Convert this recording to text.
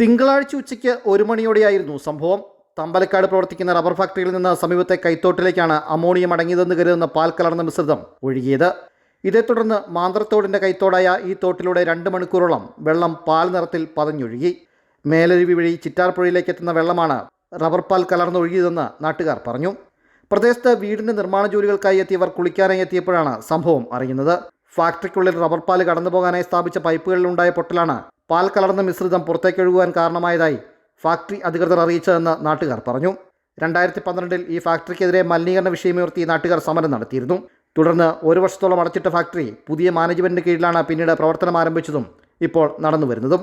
തിങ്കളാഴ്ച ഉച്ചയ്ക്ക് ഒരു മണിയോടെയായിരുന്നു സംഭവം. തമ്പലക്കാട് പ്രവർത്തിക്കുന്ന റബ്ബർ ഫാക്ടറിയിൽ നിന്ന് സമീപത്തെ കൈത്തോട്ടിലേക്കാണ് അമോണിയം അടങ്ങിയതെന്ന് കരുതുന്ന പാൽ കലർന്ന മിശ്രിതം ഒഴുകിയത്. ഇതേ തുടർന്ന് മാന്ത്രത്തോടിന്റെ കൈത്തോടായ ഈ തോട്ടിലൂടെ രണ്ട് മണിക്കൂറോളം വെള്ളം പാൽ നിറത്തിൽ പതഞ്ഞൊഴുകി. മേലരുവി വഴി ചിറ്റാർപ്പുഴയിലേക്ക് എത്തുന്ന വെള്ളമാണ് റബ്ബർ പാൽ കലർന്നൊഴുകിയതെന്ന് നാട്ടുകാർ പറഞ്ഞു. പ്രദേശത്ത് വീടിന്റെ നിർമ്മാണ ജോലികൾക്കായി എത്തിയവർ കുളിക്കാനായി എത്തിയപ്പോഴാണ് സംഭവം അറിയുന്നത്. ഫാക്ടറിക്കുള്ളിൽ റബ്ബർ പാൽ കടന്നുപോകാനായി സ്ഥാപിച്ച പൈപ്പുകളിലുണ്ടായ പൊട്ടലാണ് പാൽ കലർന്ന മിശ്രിതം പുറത്തേക്കൊഴുകുവാൻ കാരണമായതായി ഫാക്ടറി അധികൃതർ അറിയിച്ചതെന്ന് നാട്ടുകാർ പറഞ്ഞു. രണ്ടായിരത്തി പന്ത്രണ്ടിൽ ഈ ഫാക്ടറിക്കെതിരെ മലിനീകരണ വിഷയമുയർത്തി നാട്ടുകാർ സമരം നടത്തിയിരുന്നു. തുടർന്ന് ഒരു വർഷത്തോളം അടച്ചിട്ട ഫാക്ടറി പുതിയ മാനേജ്മെന്റിന് കീഴിലാണ് പിന്നീട് പ്രവർത്തനം ആരംഭിച്ചതും ഇപ്പോൾ നടന്നു വരുന്നതും